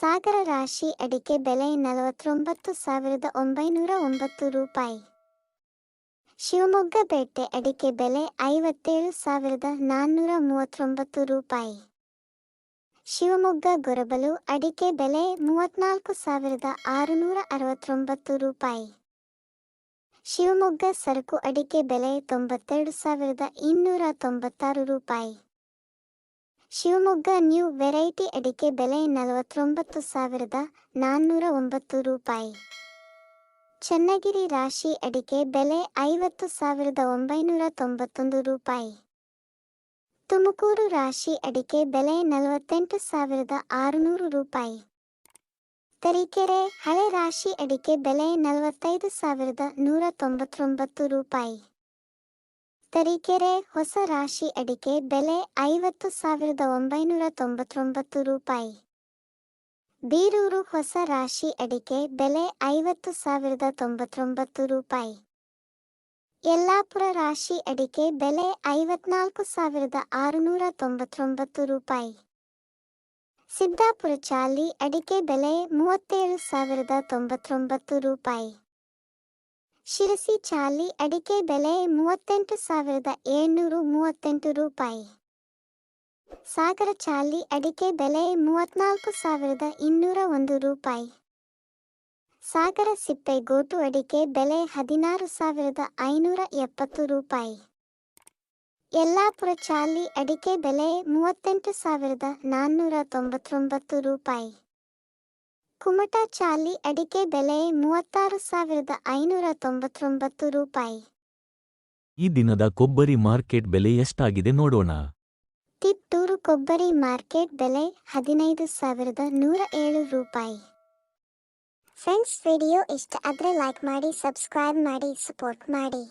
ಸಾಗರ ರಾಶಿ ಅಡಿಕೆ ಬೆಲೆ ನಲವತ್ತೊಂಬತ್ತು ಸಾವಿರದ ಒಂಬೈನೂರ ಒಂಬತ್ತು ರೂಪಾಯಿ. ಶಿವಮೊಗ್ಗ ಬೇಟೆ ಅಡಿಕೆ ಬೆಲೆ ಐವತ್ತೇಳು ಸಾವಿರದ ನಾನ್ನೂರ ಮೂವತ್ತೊಂಬತ್ತು ರೂಪಾಯಿ. ಶಿವಮೊಗ್ಗ ಗೊರಬಲು ಅಡಿಕೆ ಬೆಲೆ ಮೂವತ್ನಾಲ್ಕು ಸಾವಿರದ ಆರುನೂರ ಅರವತ್ತೊಂಬತ್ತು ರೂಪಾಯಿ. ಶಿವಮೊಗ್ಗ ಸರಕು ಅಡಿಕೆ ಬೆಲೆ ತೊಂಬತ್ತೆರಡು ಸಾವಿರದ ಇನ್ನೂರ ತೊಂಬತ್ತಾರು ರೂಪಾಯಿ. ಶಿವಮೊಗ್ಗ ನ್ಯೂ ವೆರೈಟಿ ಅಡಿಕೆ ಬೆಲೆ ನಲವತ್ತೊಂಬತ್ತು ಸಾವಿರದ ನಾನ್ನೂರ ಒಂಬತ್ತು ರೂಪಾಯಿ. ಚನ್ನಗಿರಿ ರಾಶಿ ಅಡಿಕೆ ಬೆಲೆ ಐವತ್ತು ಸಾವಿರದ ಒಂಬೈನೂರ ತೊಂಬತ್ತೊಂದು ರೂಪಾಯಿ. ತುಮಕೂರು ರಾಶಿ ಅಡಿಕೆ ಬೆಲೆ ನಲವತ್ತೆಂಟು ಸಾವಿರದ ಆರುನೂರು ರೂಪಾಯಿ. ತರೀಕೆರೆ ಹಳೆ ರಾಶಿ ಅಡಿಕೆ ಬೆಲೆ ನಲವತ್ತೈದು ಸಾವಿರದ ನೂರ ತೊಂಬತ್ತೊಂಬತ್ತು ರೂಪಾಯಿ. ತರೀಕೆರೆ ಹೊಸ ರಾಶಿ ಅಡಿಕೆ ಬೆಲೆ ಐವತ್ತು ಸಾವಿರದ ಒಂಬೈನೂರ ತೊಂಬತ್ತೊಂಬತ್ತು ರೂಪಾಯಿ. ಬೀರೂರು ಹೊಸ ರಾಶಿ ಅಡಿಕೆ ಬೆಲೆ ಐವತ್ತು ಸಾವಿರದ ತೊಂಬತ್ತೊಂಬತ್ತು ರೂಪಾಯಿ. ಯಲ್ಲಾಪುರ ರಾಶಿ ಅಡಿಕೆ ಬೆಲೆ ಐವತ್ನಾಲ್ಕು ಸಾವಿರದ ಆರುನೂರ ತೊಂಬತ್ತೊಂಬತ್ತು ರೂಪಾಯಿ. ಸಿದ್ದಾಪುರ ಚಾಲಿ ಅಡಿಕೆ ಬೆಲೆ ಮೂವತ್ತೇಳು ಸಾವಿರದ ತೊಂಬತ್ತೊಂಬತ್ತು ರೂಪಾಯಿ. ಶಿರಸಿ, ಚಾಲಿ, ಅಡಿಕೆ ಬೆಲೆ ಮೂವತ್ತೆಂಟು ಸಾವಿರದ ಏಳ್ನೂರು ಮೂವತ್ತೆಂಟು ರೂಪಾಯಿ. ಸಾಗರ, ಚಾಲಿ, ಅಡಿಕೆ ಬೆಲೆ ಮೂವತ್ನಾಲ್ಕು ಸಾವಿರದ ಇನ್ನೂರ ಒಂದು ರೂಪಾಯಿ. ಸಾಗರ, ಸಿಪ್ಪೆ, ಗೋಟು ಅಡಿಕೆ ಬೆಲೆ ಹದಿನಾರು ಸಾವಿರದ ಐನೂರ ಎಪ್ಪತ್ತು ರೂಪಾಯಿ. ಯಲ್ಲಾಪುರ, ಚಾಲಿ, ಅಡಿಕೆ ಬೆಲೆ ಮೂವತ್ತೆಂಟು ಸಾವಿರದ ನಾನ್ನೂರ ತೊಂಬತ್ತೊಂಬತ್ತು ರೂಪಾಯಿ. ಕುಮಟ ಚಾಲಿ ಅಡಿಕೆ ಬೆಲೆ ಮೂವತ್ತಾರು ಸಾವಿರದ ಐನೂರ ತೊಂಬತ್ತೊಂಬತ್ತು ರೂಪಾಯಿ. ಈ ದಿನದ ಕೊಬ್ಬರಿ ಮಾರ್ಕೆಟ್ ಬೆಲೆ ಎಷ್ಟಾಗಿದೆ ನೋಡೋಣ. ತಿತ್ತೂರು ಕೊಬ್ಬರಿ ಮಾರ್ಕೆಟ್ ಬೆಲೆ ಹದಿನೈದು ಸಾವಿರದ ನೂರ ಏಳು ರೂಪಾಯಿ. ಫ್ರೆಂಡ್ಸ್ ವಿಡಿಯೋ ಇಷ್ಟ ಆದರೆ ಲೈಕ್ ಮಾಡಿ ಸಬ್ಸ್ಕ್ರೈಬ್ ಮಾಡಿ ಸಪೋರ್ಟ್ ಮಾಡಿ.